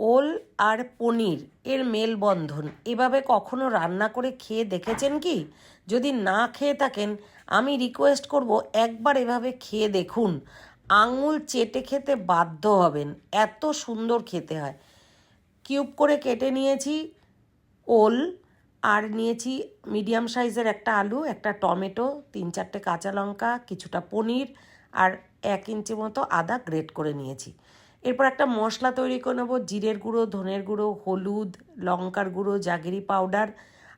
ওল আর পনির এর মেলবন্ধন। এভাবে কখনো রান্না করে খেয়ে দেখেছেন কি? যদি না খেয়ে থাকেন, আমি রিকোয়েস্ট করব একবার এভাবে খেয়ে দেখুন। আঙুল চেটে খেতে বাধ্য হবেন। এত সুন্দর খেতে হয়। কিউব করে কেটে নিয়েছি ওল আর নিয়েছি মিডিয়াম সাইজের একটা আলু, একটা টমেটো, তিন চারটে কাঁচা লঙ্কা, কিছুটা পনির আর এক ইঞ্চি মতো আদা গ্রেট করে নিয়েছি। এরপর একটা মশলা তৈরি করে নেব, জিরের গুঁড়ো, ধনের গুঁড়ো, হলুদ, লঙ্কার গুঁড়ো, জাগেরি পাউডার,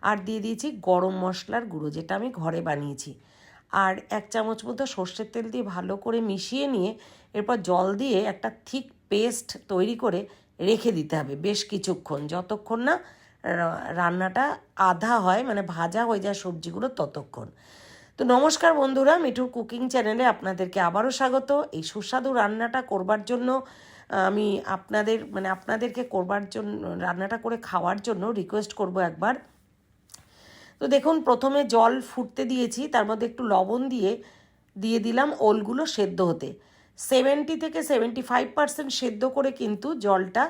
আর দিয়ে দিয়েছি গরম মশলার গুঁড়ো, যেটা আমি ঘরে বানিয়েছি। আর এক চামচ মতো সর্ষের তেল দিয়ে ভালো করে মিশিয়ে নিয়ে এরপর জল দিয়ে একটা থিক পেস্ট তৈরি করে রেখে দিতে হবে বেশ কিছুক্ষণ। যতক্ষণ না রান্নাটা আধা হয় মানে ভাজা হয়ে যায় সবজিগুলো ততক্ষণ। তো নমস্কার বন্ধুরা মিঠুর কুকিং চ্যানেলে আপনাদেরকে আবারও স্বাগত। এই সুস্বাদু রান্নাটা করবার জন্য আমি আপনাদের মানে আপনাদেরকে করবার জন্য, রান্নাটা করে খাওয়ার জন্য রিকোয়েস্ট করব একবার। তো দেখুন, প্রথমে জল ফুটতে দিয়েছি, তার মধ্যে একটু লবণ দিয়ে দিয়ে দিলাম ওলগুলো সেদ্ধ হতে। সেভেন্টি থেকে সেভেন্টি ফাইভ পার্সেন্ট সেদ্ধ করে কিন্তু জলটা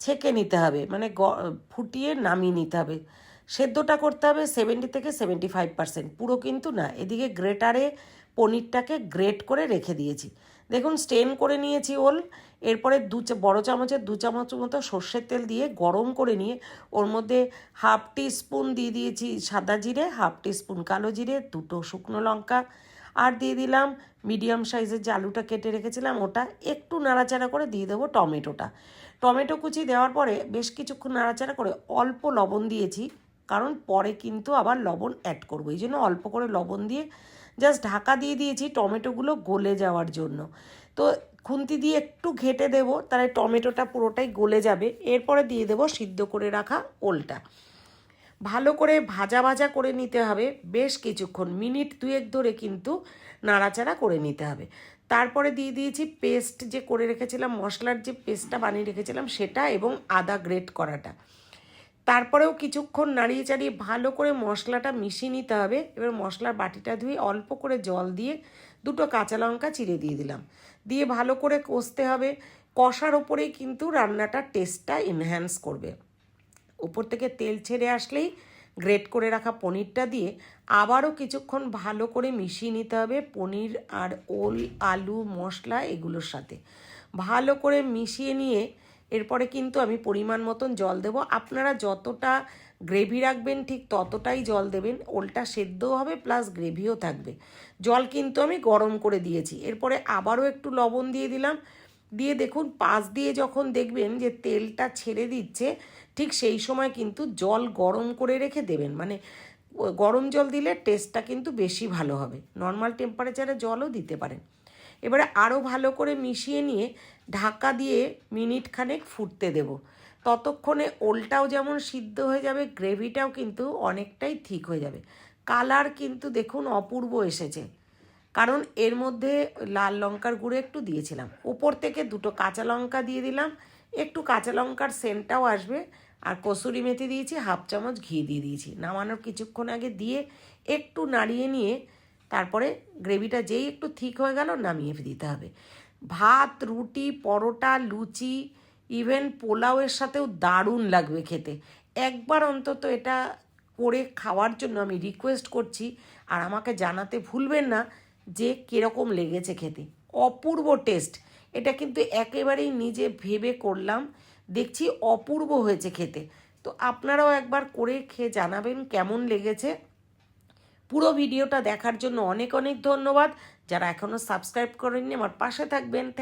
ছেঁকে নিতে হবে মানে ফুটিয়ে নামিয়ে নিতে হবে। সেদ্ধটা করতে হবে সেভেন্টি থেকে সেভেন্টি ফাইভ পার্সেন্ট পুরো কিন্তু না, এদিকে গ্রেটারে পনিরটাকে গ্রেট করে রেখে দিয়েছি। দেখুন স্টেন করে নিয়েছি ওল। এরপরে দু বড় চামচের, দু চামচ মতো সর্ষের তেল দিয়ে গরম করে নিয়ে ওর মধ্যে হাফ টি স্পুন দিয়ে দিয়েছি সাদা জিরে, হাফ টি স্পুন কালো জিরে, দুটো শুকনো লঙ্কা আর দিয়ে দিলাম মিডিয়াম সাইজের যে আলুটা কেটে রেখেছিলাম ওটা একটু নাড়াচাড়া করে দিয়ে দেবো টমেটোটা। টমেটো কুচি দেওয়ার পরে বেশ কিছুক্ষণ নাড়াচাড়া করে অল্প লবণ দিয়েছি। কারণ পরে কিন্তু আবার লবণ অ্যাড করব। এই জন্য অল্প করে লবণ দিয়ে জাস্ট ঢাকা দিয়ে দিয়েছি টমেটোগুলো গলে যাওয়ার জন্য। তো খুন্তি দিয়ে একটু ঘেটে দেবো, তাহলে টমেটোটা পুরোটাই গলে যাবে। এরপরে দিয়ে দেবো সিদ্ধ করে রাখা ওলটা। ভালো করে ভাজা ভাজা করে নিতে হবে, বেশ কিছুক্ষণ, মিনিট দুয়েক ধরে কিন্তু নাড়াচাড়া করে নিতে হবে। তারপরে দিয়ে দিয়েছি পেস্ট যে করে রেখেছিলাম, মশলার যে পেস্টটা বানিয়ে রেখেছিলাম, সেটা এবং আদা গ্রেট করাটা। তারপরেও কিছুক্ষণ নাড়িয়ে চাড়িয়ে ভালো করে মশলাটা মিশিয়ে নিতে হবে। এবার মশলার বাটিটা ধুয়ে অল্প করে জল দিয়ে দুটো কাঁচা লঙ্কা চিড়ে দিয়ে দিলাম। দিয়ে ভালো করে কষতে হবে। কষার ওপরেই কিন্তু রান্নাটার টেস্টটা এনহ্যান্স করবে। উপর থেকে তেল ছেড়ে আসলেই গ্রেট করে রাখা পনিরটা দিয়ে আবারও কিছুক্ষণ ভালো করে মিশিয়ে নিতে হবে পনির আর ওল, আলু, মশলা এগুলোর সাথে। ভালো করে মিশিয়ে নিয়ে এরপরে কিন্তু আমি পরিমাণ মতন জল দেব। আপনারা যতটা গ্রেভি রাখবেন, ঠিক ততটাই জল দেবেন। ওলটা সেদ্ধও হবে প্লাস গ্রেভিও থাকবে। জল কিন্তু আমি গরম করে দিয়েছি। এরপরে আবারও একটু লবণ দিয়ে দিলাম। দিয়ে দেখুন, পাশ দিয়ে যখন দেখবেন যে তেলটা ছেড়ে দিচ্ছে, ঠিক সেই সময় কিন্তু জল গরম করে রেখে দেবেন। মানে গরম জল দিলে টেস্টটা কিন্তু বেশি ভালো হবে। নর্মাল টেম্পারেচারে জলও দিতে পারেন। এবারে আরও ভালো করে মিশিয়ে নিয়ে ঢাকা দিয়ে মিনিট খানেক ফুটতে দেব। ততক্ষণে ওলটাও যেমন সিদ্ধ হয়ে যাবে, গ্রেভিটাও কিন্তু অনেকটাই ঠিক হয়ে যাবে। কালার কিন্তু দেখুন অপূর্ব এসেছে। কারণ এর মধ্যে লাল লঙ্কার গুঁড়ো একটু দিয়েছিলাম। উপর থেকে দুটো কাঁচা লঙ্কা দিয়ে দিলাম। একটু কাঁচা লঙ্কার সেন্টটাও আসবে। আর কসুরি মেথি দিয়েছি, হাফ চামচ ঘি দিয়ে দিয়েছি। নামানোর কিছুক্ষণ আগে দিয়ে একটু নাড়িয়ে নিয়ে তারপরে গ্রেভিটা যেই একটু ঠিক হয়ে গেল নামিয়ে দিতে হবে। ভাত, রুটি, পরোটা, লুচি ইভেন পোলাওয়ের সাথেও দারুণ লাগবে খেতে। একবার অন্তত এটা করে খাওয়ার জন্য আমি রিকোয়েস্ট করছি আর আমাকে জানাতে ভুলবেন না যে কীরকম লেগেছে খেতে। অপূর্ব টেস্ট এটা কিন্তু একেবারেই নিজে ভেবে করলাম, দেখছি অপূর্ব হয়েছে খেতে। তো আপনারাও একবার করে খেয়ে জানাবেন কেমন লেগেছে। পুরো ভিডিওটা দেখার জন্য অনেক অনেক ধন্যবাদ। যারা এখনও সাবস্ক্রাইব করেননি, আমার পাশে থাকবেন। থ্যাংক